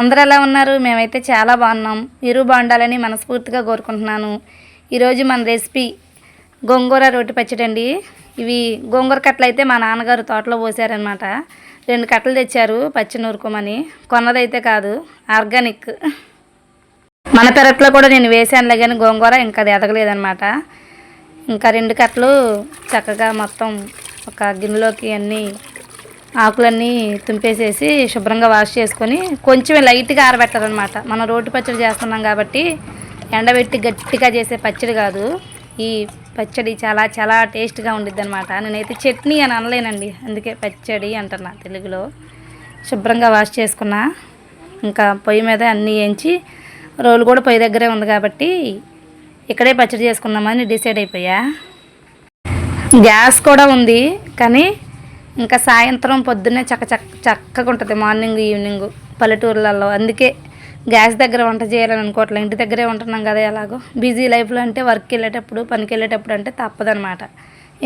అందరూ ఎలా ఉన్నారు? మేమైతే చాలా బాగున్నాం. మీరు బాగుండాలని మనస్ఫూర్తిగా కోరుకుంటున్నాను. ఈరోజు మన రెసిపీ గోంగూర రోటి పచ్చడి అండి. ఇవి గోంగూర కట్టలు అయితే మా నాన్నగారు తోటలో పోసారనమాట రెండు కట్టలు తెచ్చారు పచ్చి నూరుకోమని. కొన్నదైతే కాదు ఆర్గానిక్. మన పెరట్లో కూడా నేను వేసానులే కానీ గోంగూర ఇంకా అది ఎదగలేదనమాట ఇంకా రెండు కట్టలు చక్కగా మొత్తం ఒక గిన్నెలోకి అన్నీ ఆకులన్నీ తుంపేసేసి శుభ్రంగా వాష్ చేసుకొని కొంచెం లైట్గా ఆరబెట్టాలన్నమాట మనం రోడ్డు పచ్చడి చేస్తున్నాం కాబట్టి ఎండబెట్టి గట్టిగా చేసే పచ్చడి కాదు. ఈ పచ్చడి చాలా చాలా టేస్ట్గా ఉండిద్ది అనమాట నేనైతే చట్నీ అని అనలేనండి. అందుకే పచ్చడి అంటున్నా తెలుగులో. శుభ్రంగా వాష్ చేసుకున్నా. ఇంకా పొయ్యి మీద అన్నీ వేయించి రోలు కూడా పొయ్యి దగ్గరే ఉంది కాబట్టి ఇక్కడే పచ్చడి చేసుకుందామని డిసైడ్ అయిపోయా. గ్యాస్ కూడా ఉంది కానీ ఇంకా సాయంత్రం పొద్దున్నే చక్క చక్క చక్కగా ఉంటుంది మార్నింగ్ ఈవినింగ్ పల్లెటూర్లలో. అందుకే గ్యాస్ దగ్గర వంట చేయాలని అనుకోవట్లేదు ఇంటి దగ్గరే ఉంటున్నాం కదా ఎలాగో. బిజీ లైఫ్లో అంటే వర్క్కి వెళ్ళేటప్పుడు పనికి వెళ్ళేటప్పుడు అంటే తప్పదనమాట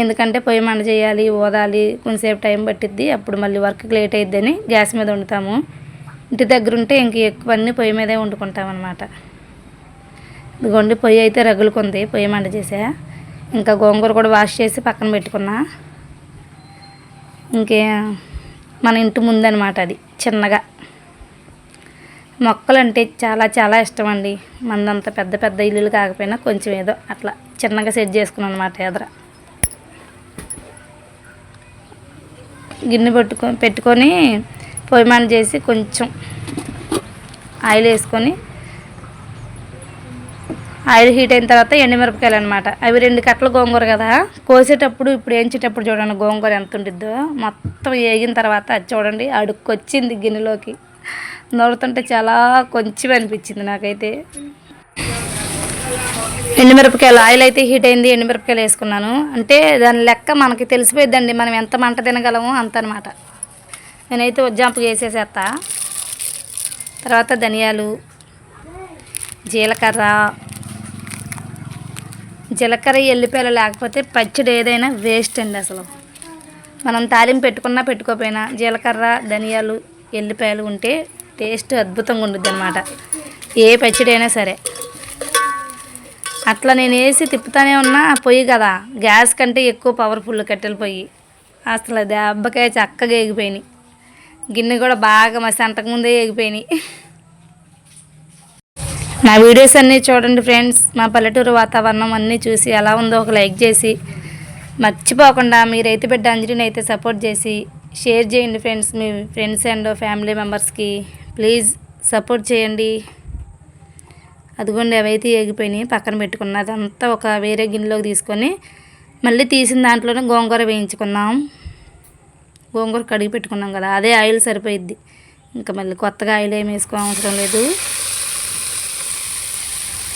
ఎందుకంటే పొయ్యి మంట చేయాలి ఓదాలి కొంతసేపు టైం పట్టిద్ది. అప్పుడు మళ్ళీ వర్క్కి లేట్ అయిద్దని గ్యాస్ మీద వండుతాము. ఇంటి దగ్గర ఉంటే ఇంక ఎక్కువ అన్నీ పొయ్యి మీదే వండుకుంటాం అనమాట ఇదిగోండి పొయ్యి అయితే రగులుకుంది. పొయ్యి మంట చేసా. ఇంకా గోంగూర కూడా వాష్ చేసి పక్కన పెట్టుకున్నా. ఇంకే మన ఇంటి ముందనమాట అది చిన్నగా. మొక్కలు అంటే చాలా చాలా ఇష్టం అండి మందంత పెద్ద పెద్ద ఇల్లులు కాకపోయినా కొంచెం ఏదో అట్లా చిన్నగా సెట్ చేసుకున్నాను అనమాట ఎదర. గిన్నె పెట్టుకొని పెట్టుకొని పొయ్యి చేసి కొంచెం ఆయిల్ వేసుకొని ఆయిల్ హీట్ అయిన తర్వాత ఎండుమిరపకాయలు అనమాట అవి రెండు కట్టలు గోంగూర కదా. కోసేటప్పుడు ఇప్పుడు వేయించేటప్పుడు చూడండి గోంగూర ఎంత ఉండిద్దో. మొత్తం వేగిన తర్వాత అది చూడండి అడుక్కొచ్చింది గిన్నెలోకి. నూరుతుంటే చాలా కొంచెం అనిపించింది నాకైతే. ఎండుమిరపకాయలు ఆయిల్ అయితే హీట్ అయింది ఎండుమిరపకాయలు వేసుకున్నాను. అంటే దాని లెక్క మనకి తెలిసిపోయిద్దండి మనం ఎంత మంట తినగలమో అంత అనమాట నేనైతే ఉజ్జాంపు వేసేసేస్తా తర్వాత ధనియాలు జీలకర్ర జీలకర్ర ఎల్లిపాయలు లేకపోతే పచ్చడి ఏదైనా వేస్ట్ అండి అసలు. మనం తాలింపు పెట్టుకున్నా పెట్టుకోపోయినా జీలకర్ర ధనియాలు ఎల్లిపాయలు ఉంటే టేస్ట్ అద్భుతంగా ఉండుద్ది అనమాట ఏ పచ్చడి అయినా సరే. అట్లా నేను వేసి తిప్పుతానే ఉన్నా పొయ్యి కదా. గ్యాస్ కంటే ఎక్కువ పవర్ఫుల్ కట్టెల పొయ్యి. అసలు దెబ్బకాయ చక్కగా ఎగిపోయినాయి గిన్నె కూడా బాగా మసి అంతకుముందే ఎగిపోయినాయి నా వీడియోస్ అన్నీ చూడండి ఫ్రెండ్స్. మా పల్లెటూరు వాతావరణం అన్నీ చూసి ఎలా ఉందో ఒక లైక్ చేసి మర్చిపోకుండా మీ రైతు బిడ్డ అంజలిని అయితే సపోర్ట్ చేసి షేర్ చేయండి ఫ్రెండ్స్. మీ ఫ్రెండ్స్ అండ్ ఫ్యామిలీ మెంబర్స్కి ప్లీజ్ సపోర్ట్ చేయండి. అదిగోండి అవైతే ఏగిపోయినాయి. పక్కన పెట్టుకున్నా అదంతా ఒక వేరే గిన్నెలోకి తీసుకొని మళ్ళీ తీసిన దాంట్లోనే గోంగూర వేయించుకున్నాం. గోంగూర కడిగి పెట్టుకున్నాం కదా అదే ఆయిల్ సరిపోయిద్ది. ఇంకా మళ్ళీ కొత్తగా ఆయిల్ ఏమి వేసుకో అవసరం లేదు.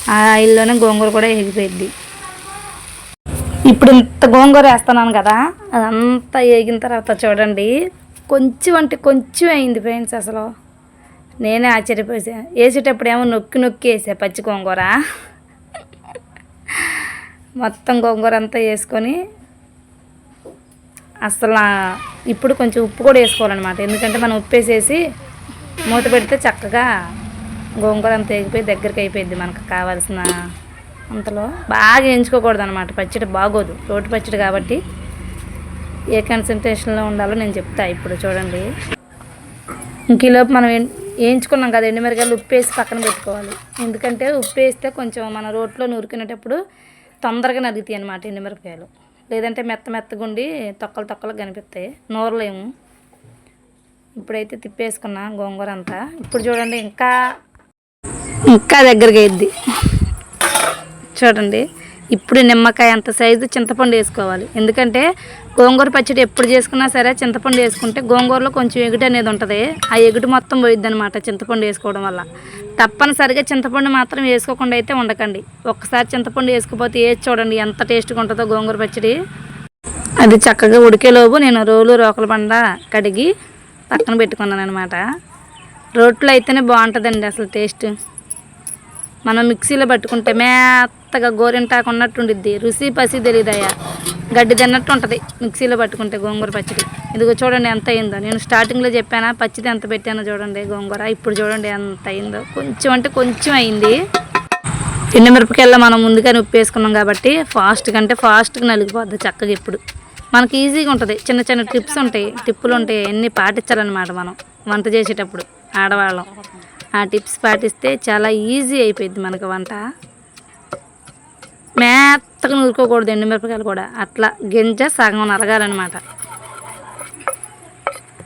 ఆ ఆయిల్లోనే గోంగూర కూడా ఎగిపోయిద్ది ఇప్పుడు ఇంత గోంగూర వేస్తున్నాను కదా అదంతా ఎగిన తర్వాత చూడండి కొంచెం అంటే కొంచెం అయింది ఫ్రెండ్స్ అసలు. నేనే ఆశ్చర్యపోసా. వేసేటప్పుడు ఏమో నొక్కి నొక్కి వేసా పచ్చి గోంగూర. మొత్తం గోంగూర అంతా వేసుకొని అసలు ఇప్పుడు కొంచెం ఉప్పు కూడా వేసుకోవాలన్నమాట. ఎందుకంటే మనం ఉప్పు వేసేసి మూత పెడితే చక్కగా గోంగూర అంత ఎగిపోయి దగ్గరికి అయిపోయింది మనకు కావాల్సిన అంతలో. బాగా ఎంచుకోకూడదు అనమాట పచ్చడి బాగోదు. రోటి పచ్చడి కాబట్టి ఏ కన్సన్ట్రేషన్లో ఉండాలో నేను చెప్తా ఇప్పుడు చూడండి. ఇంకలోపు మనం వేయించుకున్నాం కదా ఎండుమిరకాయలు ఉప్పు వేసి పక్కన పెట్టుకోవాలి. ఎందుకంటే ఉప్పు వేస్తే కొంచెం మన రోట్లో నూరుకునేటప్పుడు తొందరగా నలుగుతాయి అనమాట ఎండుమిరపకాయలు. లేదంటే మెత్త మెత్తగుండి తొక్కలు తొక్కలు కనిపిస్తాయి. నూరలేము. ఇప్పుడైతే తిప్పేసుకున్నా గోంగూర అంతా. ఇప్పుడు చూడండి ఇంకా ఇంకా దగ్గరగా అయింది చూడండి ఇప్పుడు నిమ్మకాయ అంత సైజు చింతపండు వేసుకోవాలి. ఎందుకంటే గోంగూర పచ్చడి ఎప్పుడు చేసుకున్నా సరే చింతపండు వేసుకుంటే గోంగూరలో కొంచెం ఎగుటి అనేది ఉంటుంది. ఆ ఎగుటు మొత్తం పోయిద్ది అనమాట చింతపండు వేసుకోవడం వల్ల. తప్పనిసరిగా చింతపండు మాత్రం వేసుకోకుండా అయితే ఉండకండి. ఒక్కసారి చింతపండు వేసుకుపోతే వేసి చూడండి ఎంత టేస్ట్గా ఉంటుందో గోంగూర పచ్చడి. అది చక్కగా ఉడికేలోపు నేను రోలు రోకల బండ కడిగి పక్కన పెట్టుకున్నాను అనమాట రోట్లో అయితేనే బాగుంటుందండి అసలు టేస్ట్ మనం మిక్సీలో పట్టుకుంటే మెత్తగా గోరింటాకు ఉన్నట్టు ఉండిద్ది రుచి పసి తెలియదయ్యా గడ్డి తిన్నట్టు ఉంటుంది. మిక్సీలో పట్టుకుంటే గోంగూర పచ్చడి. ఇదిగో చూడండి ఎంత అయిందో. నేను స్టార్టింగ్లో చెప్పానా పచ్చిది ఎంత పెట్టానో చూడండి గోంగూర. ఇప్పుడు చూడండి ఎంత అయిందో. కొంచెం అంటే కొంచెం అయింది. మిరపకాయల్లో మనం ముందుగానే ఉప్పు వేసుకున్నాం కాబట్టి ఫాస్ట్ కంటే ఫాస్ట్గా నలిగిపోద్ది చక్కగా ఇప్పుడు మనకి ఈజీగా ఉంటుంది. చిన్న చిన్న టిప్స్ ఉంటాయి. టిప్పులు ఉంటాయి. అన్నీ పాటించాలన్నమాట మనం. వంట చేసేటప్పుడు ఆడవాళ్ళం. ఆ టిప్స్ పాటిస్తే చాలా ఈజీ అయిపోయింది మనకు వంట. మేత్తగా నూరుకోకూడదు ఎండుమిరపకాయలు కూడా. అట్లా గింజ సగం నలగాలన్నమాట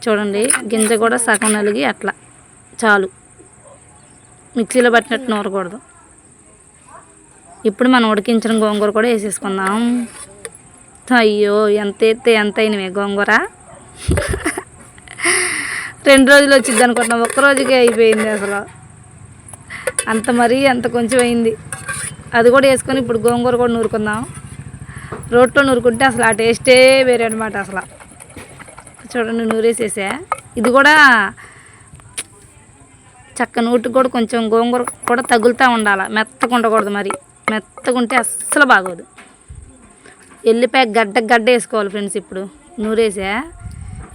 చూడండి గింజ కూడా సగం నలిగి అట్లా. చాలు. మిక్సీలో పట్టినట్టు నూరకూడదు. ఇప్పుడు మనం ఉడికించిన గోంగూర కూడా వేసేసుకుందాం. అయ్యో ఎంత ఎత్తే ఎంత అయినవి గోంగూర. రెండు రోజులు వచ్చింది అనుకుంటున్నాం. ఒక్క రోజుకే అయిపోయింది అసలు. అంత మరీ అంత కొంచెం అయింది. అది కూడా వేసుకొని ఇప్పుడు గోంగూర కూడా నూరుకుందాం. రోట్లో నూరుకుంటే అసలు ఆ టేస్టే వేరే అనమాట అసలు. చూడండి నూరేసేసా. ఇది కూడా చక్క నూటికి కూడా కొంచెం గోంగూర కూడా తగులుతూ ఉండాలి. మెత్తగా ఉండకూడదు మరి. మెత్తగా ఉంటే అస్సలు బాగోదు. ఎల్లిపాయ గడ్డ గడ్డ వేసుకోవాలి ఫ్రెండ్స్ ఇప్పుడు. నూరేసా.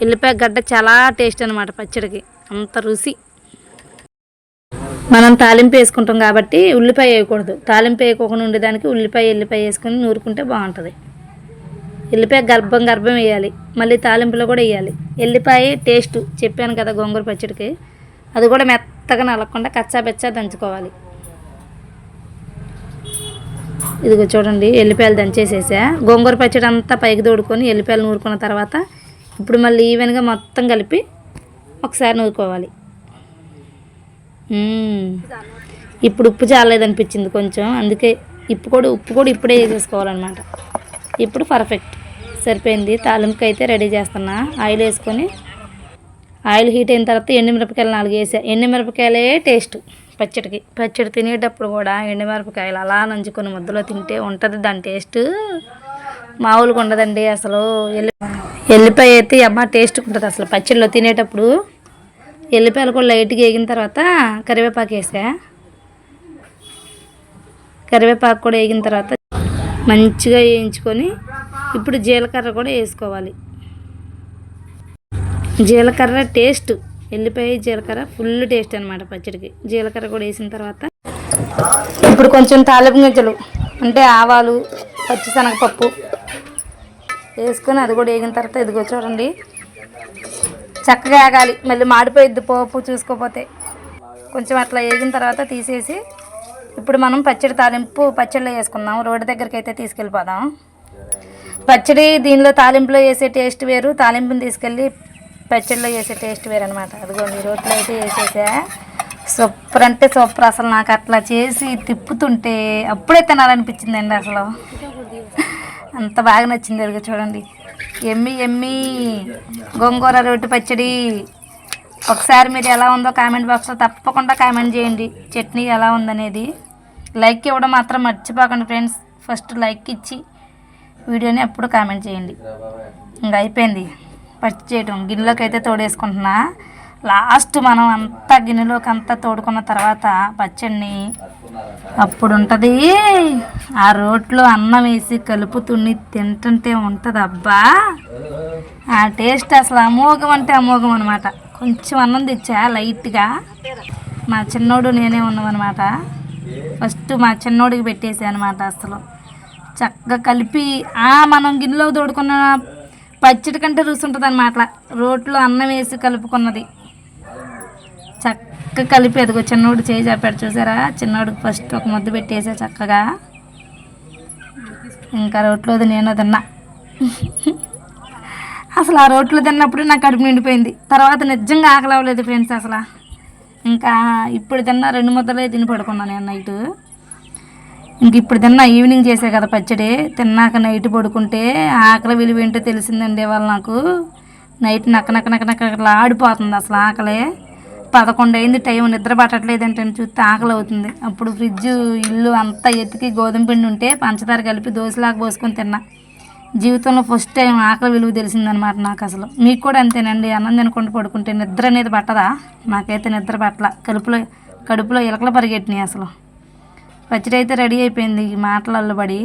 ఎల్లిపాయ గడ్డ చాలా టేస్ట్ అనమాట పచ్చడికి. అంత రుచి. మనం తాలింపు వేసుకుంటాం కాబట్టి ఉల్లిపాయ వేయకూడదు. తాలింపు వేయకోకుండా ఉండేదానికి ఉల్లిపాయ ఎల్లిపాయ వేసుకొని నూరుకుంటే బాగుంటుంది. ఎల్లిపాయ గర్భం గర్భం వేయాలి. మళ్ళీ తాలింపులో కూడా వేయాలి. ఎల్లిపాయ టేస్ట్ చెప్పాను కదా గోంగూర పచ్చడికి. అది కూడా మెత్తగా నలగకుండా కచ్చా బెచ్చా దంచుకోవాలి. ఇదిగో చూడండి ఎల్లిపాయలు దంచేసేసా. గోంగూర పచ్చడి అంతా పైకి తోడుకొని ఎల్లిపాయలు నూరుకున్న తర్వాత ఇప్పుడు మళ్ళీ ఈవెన్గా మొత్తం కలిపి ఒకసారి నూరుకోవాలి. ఇప్పుడు ఉప్పు చాలేదనిపించింది కొంచెం. అందుకే ఉప్పు కూడా ఉప్పు కూడా ఇప్పుడే వేసేసుకోవాలన్నమాట. ఇప్పుడు పర్ఫెక్ట్. సరిపోయింది. తాలింపుకి అయితే రెడీ చేస్తున్నా. ఆయిల్ వేసుకొని ఆయిల్ హీట్ అయిన తర్వాత ఎండుమిరపకాయలు నాలుగు వేసా. ఎండుమిరపకాయలే టేస్ట్. పచ్చడికి. పచ్చడి తినేటప్పుడు కూడా ఎండుమిరపకాయలు అలా నంచుకొని ముద్దలో తింటే ఉంటుంది దాని టేస్ట్. మామూలుగా ఉండదండి అసలు. ఎల్లి ఎల్లిపాయ అయితే అమ్మ టేస్ట్ ఉంటుంది అసలు. పచ్చడిలో తినేటప్పుడు ఎల్లిపాయలు కూడా లైట్గా వేగిన తర్వాత కరివేపాకు వేసా. కరివేపాకు కూడా వేగిన తర్వాత మంచిగా వేయించుకొని ఇప్పుడు జీలకర్ర కూడా వేసుకోవాలి. జీలకర్ర టేస్ట్ ఎల్లిపాయ జీలకర్ర ఫుల్ టేస్ట్ అనమాట పచ్చడికి. జీలకర్ర కూడా వేసిన తర్వాత ఇప్పుడు కొంచెం తాలింపు గింజలు అంటే ఆవాలు పచ్చిశనగపప్పు వేసుకొని అది కూడా వేగిన తర్వాత ఇదిగో చూడండి. చక్కగా వేగాలి. మళ్ళీ మాడిపోయిద్ది పోపు చూసుకోపోతే. కొంచెం అట్లా వేగిన తర్వాత తీసేసి ఇప్పుడు మనం పచ్చడి తాలింపు పచ్చడిలో వేసుకుందాం. రోడ్డు దగ్గరికి అయితే తీసుకెళ్ళిపోదాం. పచ్చడి దీనిలో తాలింపులో వేసే టేస్ట్ వేరు. తాలింపుని తీసుకెళ్ళి పచ్చడిలో వేసే టేస్ట్ వేరు అనమాట అదిగోండి రోట్లో అయితే వేసేసా. సూపర్ అంటే సూపర్ అసలు నాకు అట్లా చేసి తిప్పుతుంటే అప్పుడే తినాలనిపించిందండి అసలు. అంత బాగా నచ్చింది అదిగో చూడండి. ఎమ్మి ఎమ్మి. గోంగూర రొట్టె పచ్చడి. ఒకసారి మీరు ఎలా ఉందో కామెంట్ బాక్స్లో తప్పకుండా కామెంట్ చేయండి. చట్నీ ఎలా ఉందనేది. లైక్ ఇవ్వడం మాత్రం మర్చిపోకండి ఫ్రెండ్స్ ఫస్ట్ లైక్ ఇచ్చి వీడియోని ఎప్పుడు కామెంట్ చేయండి. ఇంకా అయిపోయింది. పచ్చి చేయటం. గిన్నెలోకి అయితే తోడేసుకుంటున్నా. లాస్ట్ మనం అంతా గిన్నెలోకి అంతా తోడుకున్న తర్వాత పచ్చడిని అప్పుడు ఉంటుంది. ఆ రోట్లో అన్నం వేసి కలుపుతుని తింటుంటే ఉంటుంది అబ్బా. ఆ టేస్ట్ అసలు అమోఘం అంటే అమోఘం అనమాట కొంచెం అన్నం తెచ్చా లైట్గా? మా చిన్నోడు నేనే ఉన్నామన్నమాట ఫస్ట్ మా చిన్నోడికి పెట్టేసా అనమాట అసలు. చక్కగా కలిపి ఆ మనం గిన్నెలో తోడుకున్న పచ్చడి కంటే రుచి ఉంటుంది అనమాట రోట్లో అన్నం వేసి కలుపుకున్నది. చక్కగా కలిపి ఎదుగు చిన్నోడు చేయి చెప్పాడు చూసారా? చిన్నోడికి ఫస్ట్ ఒక ముద్ద పెట్టేసా చక్కగా. ఇంకా రోట్లోది నేను తిన్నా. అసలు ఆ రోట్లో తిన్నప్పుడు నాకు కడుపు నిండిపోయింది. తర్వాత నిజంగా ఆకలి అవ్వలేదు ఫ్రెండ్స్ అసలు. ఇంకా ఇప్పుడు తిన్నా రెండు ముద్దలే తిని పడుకున్నాను నేను నైట్. ఇంక ఇప్పుడు తిన్నా ఈవినింగ్ చేసే కదా పచ్చడి. తిన్నాక నైట్ పడుకుంటే ఆకలి విలువ ఏంటో తెలిసిందండి వాళ్ళు నాకు. నైట్ నక్క నక్క నక్క నక్క ఆడిపోతుంది అసలు ఆకలి. పదకొండు అయింది టైం నిద్ర పట్టట్లేదు అంటే చూస్తే ఆకలి అవుతుంది. అప్పుడు ఫ్రిడ్జ్ ఇల్లు అంతా ఎతికి గోధుమ పిండి ఉంటే పంచదార కలిపి దోశలాగా పోసుకొని తిన్నా. జీవితంలో ఫస్ట్ టైం ఆకలి విలువ తెలిసిందనమాట నాకు అసలు. మీకు కూడా అంతేనండి అన్నం తినకుండా పడుకుంటే నిద్ర అనేది పట్టదా? నాకైతే నిద్ర పట్టల. కడుపులో కడుపులో ఎలకలు పరిగెట్టినాయి అసలు. పచ్చడి అయితే రెడీ అయిపోయింది ఈ మాటలల్లో పడి.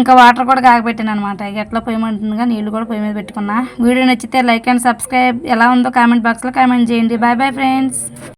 ఇంకా వాటర్ కూడా కాగబెట్టాను అనమాట ఎట్లా పొయ్యమంటుందిగా నీళ్ళు కూడా పొయ్యి మీద పెట్టుకున్నా. వీడియో నచ్చితే లైక్ అండ్ సబ్స్క్రైబ్. ఎలా ఉందో కామెంట్ బాక్స్లో కామెంట్ చేయండి. Bye bye friends